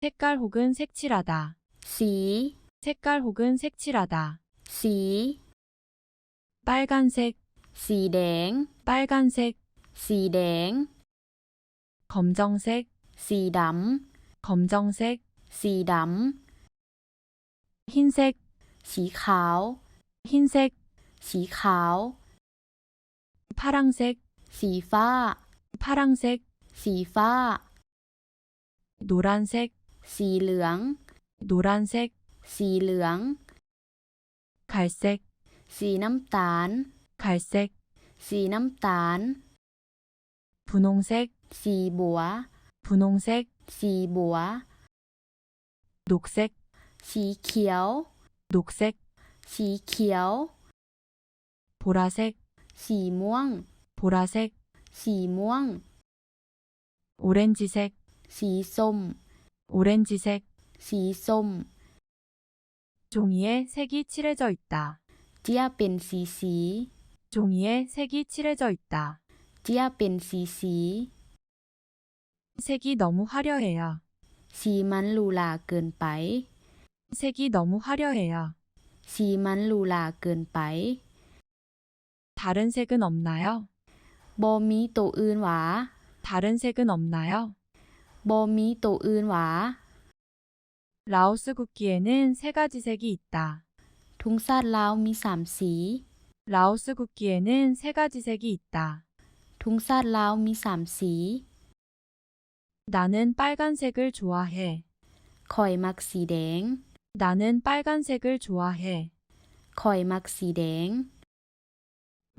색깔 혹은 색칠하다. สี 색깔 혹은 색칠하다. สี 빨간색, สีแดง 빨간색, สีแดง 검정색, สีด 검정색, ำ สีด 흰색, ำ สีขาว 흰색, สีขาว 파랑색, สีฟ้า 파랑색, สีฟ้า 노란색, สีเหลือง 노란색, สีเหลือง 갈색, สีน้ำตาล 갈색, สีน้ำตาล 분홍색, สีบัว 분홍색, สีบัว 녹색, สีเขียว 녹색, สีเขียว 보라색, สีม่วง 보라색, สีม่วง 오렌지색, สีส้ม 오렌지색, สีส้ม 종이에 색이 칠해져 있다. เจียเป็นสีสี 종이에 색이 칠해져 있다. เจียเป็นสีสี 색이 너무 화려해요. สีมันหรูหราเกินไป 색이 너무 화려해요. สีมันหรูหราเกินไป 다른 색은 없나요? บ่มีตัวอื่นหวา 다른 색은 없나요? บ่มีตัวอื่นหวา 라오스 국기에는 세 가지 색이 있다. ทุงซาดลาวมีสามสี 라오스 국기에는 세 가지 색이 있다. ทุงซาดลาวมีสามสี 나는 빨간색을 좋아해. ข่อยมักสีแดง 나는 빨간색을 좋아해. ข่อยมักสีแดง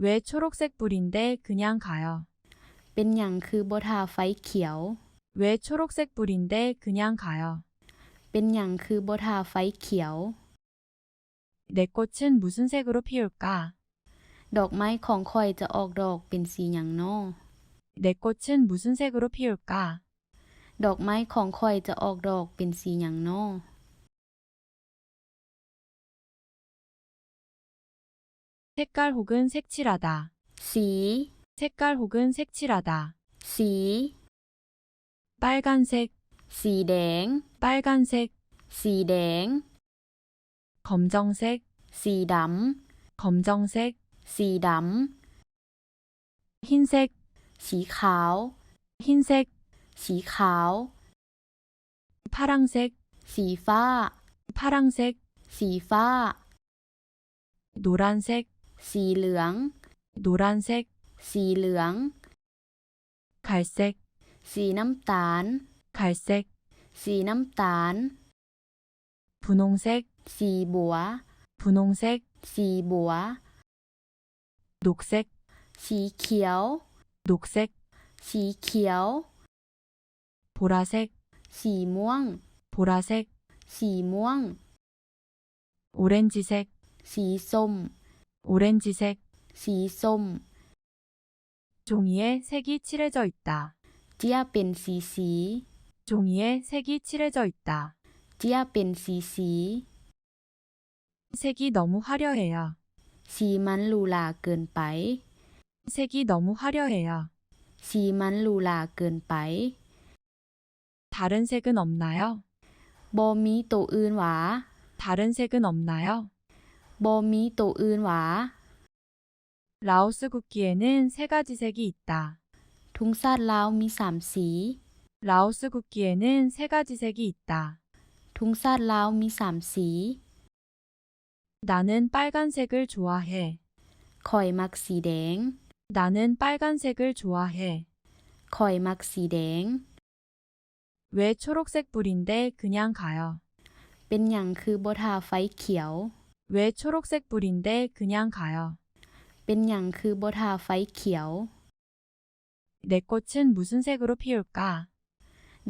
왜 초록색 불인데 그냥 가요? เป็นหยังคือบ่ทาไฟเขียว 왜 초록색 불인데 그냥 가요? เป็นหยังคือบ่ทาไฟเขียว 내 꽃은 무슨 색으로 피울까? ดอกไม้ของข่อยจะออกดอกเป็นสีหยังน้อ 내 꽃은 무슨 색으로 피울까? ดอกไม้ของข่อยจะออกดอกเป็นสีหยังน้อ 색깔 혹은 색칠하다. สี 색깔 혹은 색칠하다. สี 빨간색, สีแดง 빨간색, สีแดง 검정색, สีด 검정색, ำ สีด 흰색, ำ สีขาว 흰색, สีขาว 파랑색, สีฟ้า 파랑색, สีฟ้า 노란색, สีเหลือง 노란색, สีเหลือง 갈색, สีน้ำตาล 갈색, สีน้ำตาล 분홍색, สีบัว 분홍색, สีบัว 녹색, สีเขียว 녹색, สีเขียว 보라색, สีม่วง 보라색, สีม่วง 오렌지색, สีส้ม 오렌지색, สีส้ม 종이에 색이 칠해져 있다. เจียเป็นสีสี 종이에 색이 칠해져 있다. เจียเป็นสีสี 색이 너무 화려해요. สีมันหรูหราเกินไป 색이 너무 화려해요. สีมันหรูหราเกินไป 다른 색은 없나요? บ่มีตัวอื่นหวา 다른 색은 없나요? บ่มีตัวอื่นหวา 라오스 국기에는 세 가지 색이 있다. ทุงซาดลาวมีสามสี 라오스 국기에는 세 가지 색이 있다. ทุงซาดลาวมีสามสี 나는 빨간색을 좋아해. ข่อยมักสีแดง 나는 빨간색을 좋아해. ข่อยมักสีแดง 왜 초록색 불인데 그냥 가요? เป็นหยังคือบ่ทาไฟเขียว 왜 초록색 불인데 그냥 가요? เป็นหยังคือบ่ทาไฟเขียว 내 꽃은 무슨 색으로 피울까?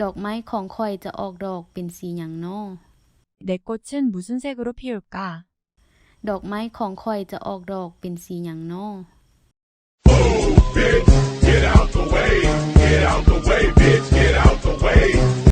ดอกไม้ของข่อยจะออกดอกเป็นสีหยังน้อ 내 꽃은 무슨 색으로 피울까? ดอกไม้ของข่อยจะออกดอกเป็นสีหยังน้อ Get out the way, get out the way, bitch, get out the way.